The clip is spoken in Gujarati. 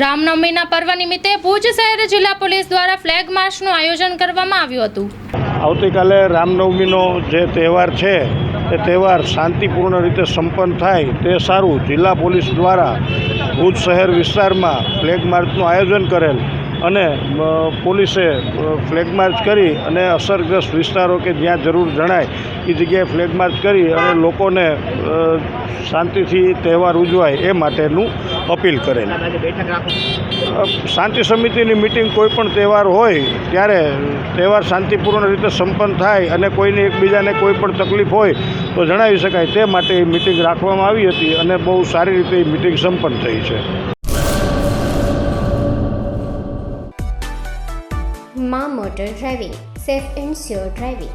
રામનવમીના પર્વ નિમિત્તે ભુજ શહેર જિલ્લા પોલીસ દ્વારા ફ્લેગ માર્ચનું આયોજન કરવામાં આવ્યું હતું. આવતીકાલે રામનવમીનો જે તહેવાર છે, એ તહેવાર શાંતિપૂર્ણ રીતે સંપન્ન થાય તે સારું જિલ્લા પોલીસ દ્વારા ભુજ શહેર વિસ્તારમાં ફ્લેગ માર્ચનું આયોજન કરેલ અને પોલીસે ફ્લેગ માર્ચ કરી અને અસરગ્રસ્ત વિસ્તારો કે જ્યાં જરૂર જણાય એ જગ્યાએ ફ્લેગ માર્ચ કરી અને લોકોને શાંતિથી તહેવાર ઉજવાય એ માટેનું અપીલ કરેલ. શાંતિ સમિતિની મિટિંગ કોઈ પણ તહેવાર હોય ત્યારે તહેવાર શાંતિપૂર્ણ રીતે સંપન્ન થાય અને કોઈને એકબીજાને કોઈ પણ તકલીફ હોય તો જણાવી શકાય. તે માટે એ મિટિંગ રાખવામાં આવી હતી અને બહુ સારી રીતે એ મિટિંગ સંપન્ન થઈ છે. મા motor driving safe and sure driving.